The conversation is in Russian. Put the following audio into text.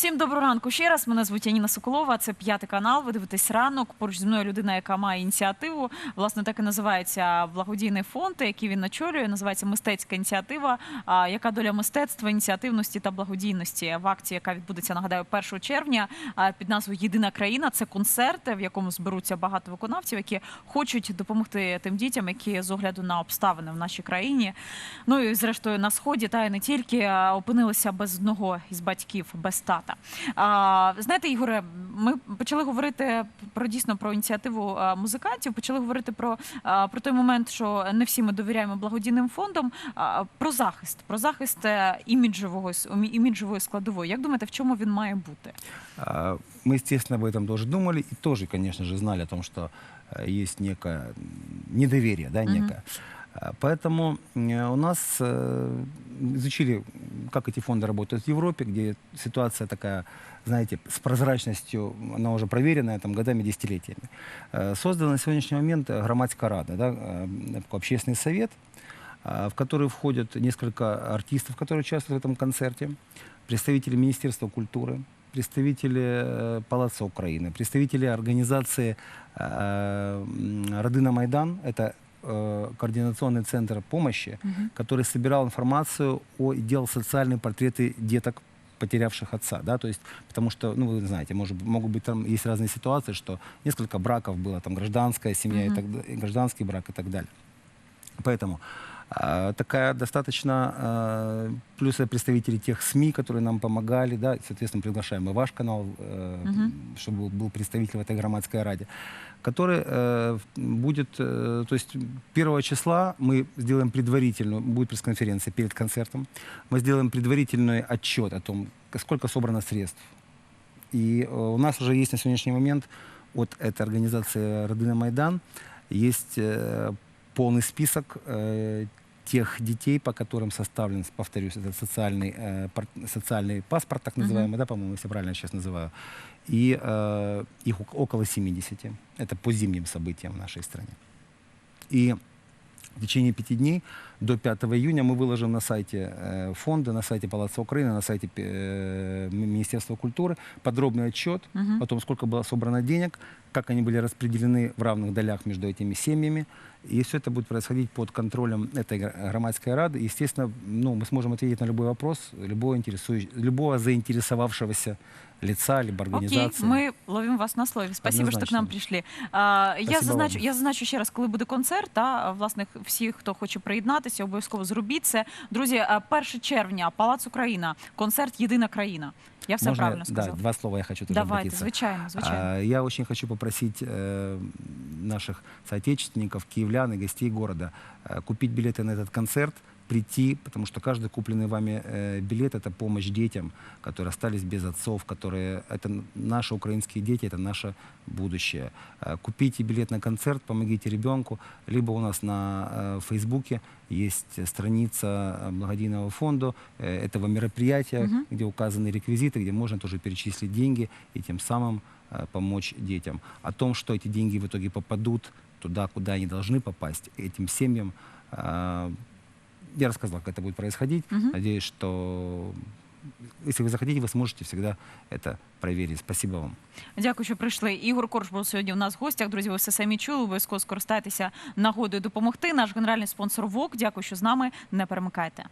Всім доброго ранку ще раз. Мене звуть Яніна Соколова. Це п'ятий канал. Ви дивитесь ранок. Поруч зі мною людина, яка має ініціативу. Власне, так і називається благодійний фонд, який він очолює. Називається мистецька ініціатива. Яка доля мистецтва, ініціативності та благодійності в акції, яка відбудеться, нагадаю, 1 червня під назвою Єдина країна. Це концерт, в якому зберуться багато виконавців, які хочуть допомогти тим дітям, які з огляду на обставини в нашій країні. Ну і зрештою на сході, та й не тільки опинилися без одного із батьків, без тата А, знаєте, Ігоре, ми почали говорити про дійсно про ініціативу а, музикантів. Почали говорити про, а, про той момент, що не всі ми довіряємо благодійним фондам. А, про захист, про захист е, іміджевого с- імі- іміджевої складової. Як думаєте, в чому він має бути? А, Мы, естественно, об этом тоже думали и тоже, конечно же, знали о том, что э, есть некое м, недоверие, да, Мгм. некое. А, Поэтому э, у нас э, изучили, как эти фонды работают в Европе, где ситуация такая, знаете, с прозрачностью, она уже проверенная там, годами, десятилетиями. Э, Создан на сегодняшний момент э, громадская рада, да, э, общественный совет, а, в который входят несколько артистов, которые участвуют в этом концерте, представители Министерства культуры, представители э, Палаца Украины, представители организации э, Родина Майдан, это э, координационный центр помощи, который собирал информацию о, и делал социальные портреты деток, потерявших отца, да, то есть, потому что, ну, вы знаете, может, могут быть там, есть разные ситуации, что несколько браков было, там, гражданская семья, и Мгм. так, да- и гражданский брак и так далее. Поэтому такая достаточно, а, плюс представители тех СМИ, которые нам помогали, да, соответственно, приглашаем и ваш канал, Мгм. чтобы был представитель в этой громадской раде, который э, будет, э, то есть 1 числа мы сделаем предварительную, будет пресс-конференция перед концертом, мы сделаем предварительный отчет о том, сколько собрано средств. И у нас уже есть на сегодняшний момент от этой организации «Родина Майдан» есть полный список э, тех детей, по которым составлен, повторюсь, этот социальный, э, пор- социальный паспорт, так называемый, да, по-моему, если правильно сейчас называю. И э, их ок- около 70. Это по зимним событиям в нашей стране. И в течение пяти дней до 5 июня мы выложим на сайте э, фонда, на сайте Палаца Украины, на сайте э, Ми- Министерства культуры подробный отчет Мгм. о том, сколько было собрано денег, как они были распределены в равных долях между этими семьями. И все это будет происходить под контролем этой гра- громадской рады. И, естественно, ну, мы сможем ответить на любой вопрос любого, интересующ- любого заинтересовавшегося лица либо Окей, организации. ми ловимо вас на слові. Спасибо, що так к нам Однозначно. прийшли. А, я Спасибо зазначу, вам. я зазначу ще раз, коли буде концерт. Та власне всі, хто хоче приєднатися, обов'язково зробіть це. Друзі, а, 1 червня, Палац Україна, концерт Єдина країна. Я все Можно, правильно да, сказала. два слова я хочу тоже Давайте, обратиться. звичайно, звичайно. А, Я очень хочу попросить э, наших соотечественников, киевлян и гостей города э, купить билеты на этот концерт, Прийти, потому что каждый купленный вами э, билет – это помощь детям, которые остались без отцов, которые – это наши украинские дети, это наше будущее. Э, Купите билет на концерт, помогите ребенку, либо у нас на э, Фейсбуке есть страница э, благодійного фонда э, этого мероприятия, Мгм. где указаны реквизиты, где можно тоже перечислить деньги и тем самым э, помочь детям. О том, что эти деньги в итоге попадут туда, куда они должны попасть, этим семьям, э, я рассказал, как это будет происходить. Мгм. Надеюсь, что если вы захотите, вы сможете всегда это проверить. Спасибо вам. Дякую, що прийшли. Ігор Корж був сьогодні у нас в гостях. Друзі, ви все самі чули. Обов'язково скористайтеся нагодою допомогти. Наш генеральний спонсор ВОК. Дякую, що з нами. Не перемикайте.